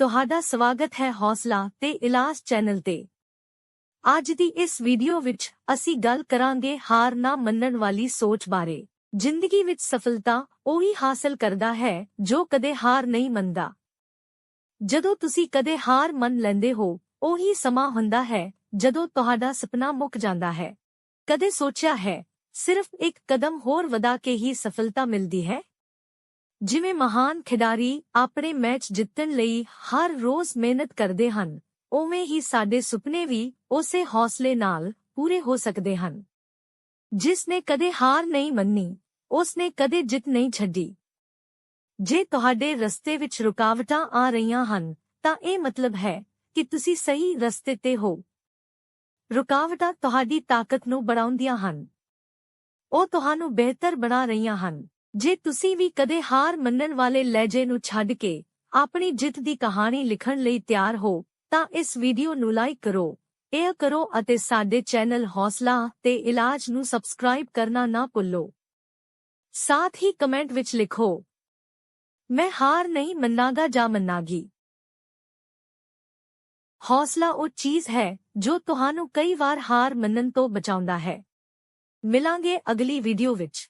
ਤੁਹਾਡਾ ਸਵਾਗਤ ਹੈ ਹੌਸਲਾ ਤੇ ਇਲਾਜ ਚੈਨਲ ਤੇ। ਅੱਜ ਦੀ ਇਸ ਵੀਡੀਓ ਵਿੱਚ ਅਸੀਂ ਗੱਲ ਕਰਾਂਗੇ ਹਾਰ ਨਾ ਮੰਨਣ ਵਾਲੀ ਸੋਚ ਬਾਰੇ। ਜ਼ਿੰਦਗੀ ਵਿੱਚ ਸਫਲਤਾ ਉਹੀ ਹਾਸਲ ਕਰਦਾ ਹੈ ਜੋ ਕਦੇ ਹਾਰ ਨਹੀਂ ਮੰਨਦਾ। ਜਦੋਂ ਤੁਸੀਂ ਕਦੇ ਹਾਰ ਮੰਨ ਲੈਂਦੇ ਹੋ, ਉਹੀ ਸਮਾਂ ਹੁੰਦਾ ਹੈ ਜਦੋਂ ਤੁਹਾਡਾ ਸੁਪਨਾ ਮੁੱਕ ਜਾਂਦਾ ਹੈ। ਕਦੇ ਸੋਚਿਆ ਹੈ, ਸਿਰਫ ਇੱਕ ਕਦਮ ਹੋਰ ਵਧਾ ਕੇ ਹੀ ਸਫਲਤਾ ਮਿਲਦੀ ਹੈ? ਜਿਵੇਂ ਮਹਾਨ ਖਿਡਾਰੀ ਆਪਣੇ ਮੈਚ ਜਿੱਤਣ ਲਈ ਹਰ ਰੋਜ਼ ਮਿਹਨਤ ਕਰਦੇ ਹਨ, ਉਵੇਂ ਹੀ ਸਾਡੇ ਸੁਪਨੇ ਵੀ ਉਸੇ ਹੌਸਲੇ ਨਾਲ ਪੂਰੇ ਹੋ ਸਕਦੇ ਹਨ। ਜਿਸ ਨੇ ਕਦੇ ਹਾਰ ਨਹੀਂ ਮੰਨੀ, ਉਸ ਨੇ ਕਦੇ ਜਿੱਤ ਨਹੀਂ ਛੱਡੀ। ਜੇ ਤੁਹਾਡੇ ਰਸਤੇ ਵਿੱਚ ਰੁਕਾਵਟਾਂ ਆ ਰਹੀਆਂ ਹਨ, ਤਾਂ ਇਹ ਮਤਲਬ ਹੈ ਕਿ ਤੁਸੀਂ ਸਹੀ ਰਸਤੇ ਤੇ ਹੋ। ਰੁਕਾਵਟਾਂ ਤੁਹਾਡੀ ਤਾਕਤ ਨੂੰ बढ़ਾਉਂਦੀਆਂ ਹਨ। ਉਹ ਤੁਹਾਨੂੰ ਬਿਹਤਰ ਬਣਾ ਰਹੀਆਂ ਹਨ। ਜੇ ਤੁਸੀਂ ਵੀ ਕਦੇ ਹਾਰ ਮੰਨਣ ਵਾਲੇ ਲਹਿਜੇ ਨੂੰ ਛੱਡ ਕੇ ਆਪਣੀ ਜਿੱਤ ਦੀ ਕਹਾਣੀ ਲਿਖਣ ਲਈ ਤਿਆਰ ਹੋ, ਤਾਂ ਇਸ ਵੀਡੀਓ ਨੂੰ ਲਾਈਕ ਕਰੋ, ਇਹ ਕਰੋ ਅਤੇ ਸਾਡੇ ਚੈਨਲ ਹੌਸਲਾ ਤੇ ਇਲਾਜ ਨੂੰ ਸਬਸਕ੍ਰਾਈਬ ਕਰਨਾ ਨਾ ਭੁੱਲੋ। ਸਾਥ ਹੀ ਕਮੈਂਟ ਵਿੱਚ ਲਿਖੋ, ਮੈਂ ਹਾਰ ਨਹੀਂ ਮੰਨਾਗਾ ਜਾਂ ਮੰਨਾਗੀ? ਹੌਸਲਾ ਉਹ ਚੀਜ਼ ਹੈ ਜੋ ਤੁਹਾਨੂੰ ਕਈ ਵਾਰ ਹਾਰ ਮੰਨਣ ਤੋਂ ਬਚਾਉਂਦਾ ਹੈ। ਮਿਲਾਂਗੇ ਅਗਲੀ ਵੀਡੀਓ ਵਿੱਚ।